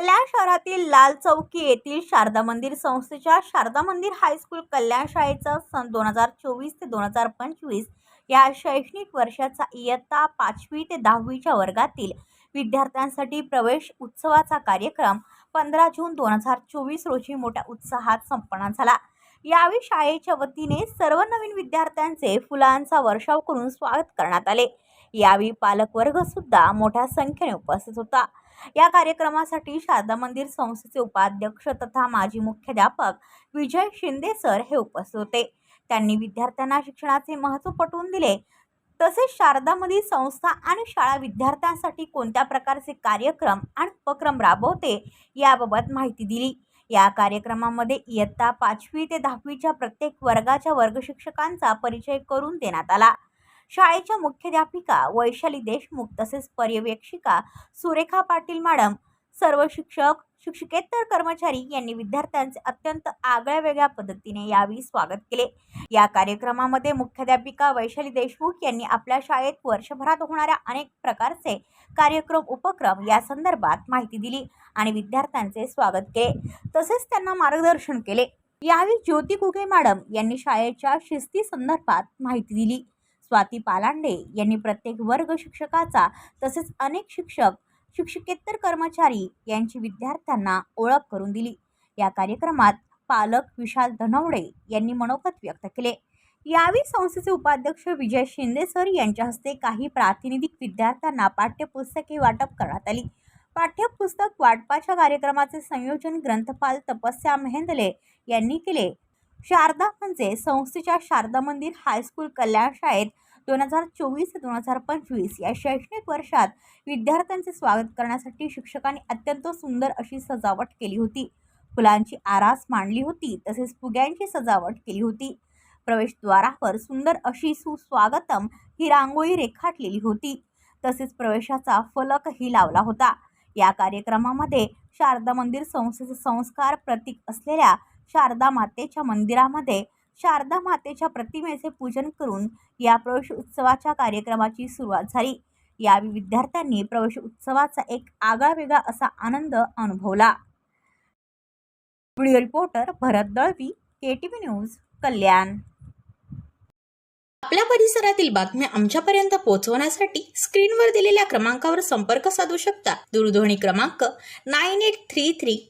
कल्याण शहरातील लाल चौकी येथील शारदा मंदिर संस्थेच्या शारदा मंदिर हायस्कूल कल्याण शाळेचा सन दोन हजार चोवीस ते दोन हजार पंचवीस या शैक्षणिक वर्षाचा इयत्ता पाचवी ते दहावीच्या वर्गातील विद्यार्थ्यांसाठी प्रवेश उत्सवाचा कार्यक्रम पंधरा जून दोन हजार चोवीस रोजी मोठ्या उत्साहात संपन्न झाला. यावेळी शाळेच्या वतीने सर्व नवीन विद्यार्थ्यांचे फुलांचा वर्षाव करून स्वागत करण्यात आले. यावेळी पालकवर्ग सुद्धा मोठ्या संख्येने उपस्थित होता. या कार्यक्रमासाठी शारदा मंदिर संस्थेचे उपाध्यक्ष तथा माजी मुख्याध्यापक विजय शिंदे सर हे उपस्थित होते. त्यांनी विद्यार्थ्यांना शिक्षणाचे महत्त्व पटवून दिले. तसेच शारदामधील संस्था आणि शाळा विद्यार्थ्यांसाठी कोणत्या प्रकारचे कार्यक्रम आणि उपक्रम राबवते याबाबत माहिती दिली. या कार्यक्रमामध्ये इयत्ता पाचवी ते दहावीच्या प्रत्येक वर्गाच्या वर्गशिक्षकांचा परिचय करून देण्यात आला. शाळेच्या मुख्याध्यापिका वैशाली देशमुख तसेच पर्यवेक्षिका सुरेखा पाटील मॅडम सर्व शिक्षक शिक्षकेतर कर्मचारी यांनी विद्यार्थ्यांचे अत्यंत आगळ्या वेगळ्या पद्धतीने यावेळी स्वागत केले. या कार्यक्रमामध्ये मुख्याध्यापिका वैशाली देशमुख यांनी आपल्या शाळेत वर्षभरात होणाऱ्या अनेक प्रकारचे कार्यक्रम उपक्रम या संदर्भात माहिती दिली आणि विद्यार्थ्यांचे स्वागत केले. तसेच त्यांना मार्गदर्शन केले. यावेळी ज्योती घुगे मॅडम यांनी शाळेच्या शिस्ती संदर्भात माहिती दिली. स्वाती पालांडे यांनी प्रत्येक वर्ग शिक्षकाचा तसेच अनेक शिक्षक शिक्षकेतर कर्मचारी यांची विद्यार्थ्यांना ओळख करून दिली. या कार्यक्रमात पालक विशाल धनवडे यांनी मनोगत व्यक्त केले. यावेळी संस्थेचे उपाध्यक्ष विजय शिंदे सर यांच्या हस्ते काही प्रातिनिधिक विद्यार्थ्यांना पाठ्यपुस्तके वाटप करण्यात आली. पाठ्यपुस्तक वाटपाच्या कार्यक्रमाचे संयोजन ग्रंथपाल तपस्या मेहेंदले यांनी केले. शारदा म्हणजे संस्थेच्या शारदा मंदिर हायस्कूल कल्याण शाळेत दोन हजार चोवीस ते दोन हजार पंचवीस या शैक्षणिक वर्षात विद्यार्थ्यांचे स्वागत करण्यासाठी शिक्षकांनी अत्यंत सुंदर अशी सजावट केली होती. फुलांची आरास मांडली होती तसेच फुग्यांची सजावट केली होती. प्रवेशद्वारावर सुंदर अशी सुस्वागतम ही रांगोळी रेखाटलेली होती. तसेच प्रवेशाचा फलकही लावला होता. या कार्यक्रमामध्ये शारदा मंदिर संस्थेचे संस्कार प्रतीक असलेल्या शारदा मातेच्या मंदिरामध्ये. शारदा मातेच्या प्रतिमेचे पूजन करून या प्रवेश उत्सवाच्या कार्यक्रमाची सुरुवात झाली. यावेळी विद्यार्थ्यांनी प्रवेश उत्सवाचा एक आगळा वेगळा असा आनंद अनुभवला. Video reporter Bharat Dalvi K T V news Kalyan. आपल्या परिसरातील बातम्या आमच्यापर्यंत पोहोचवण्यासाठी स्क्रीनवर दिलेल्या क्रमांकावर संपर्क साधू शकता. दूरध्वनी क्रमांक nine eight three three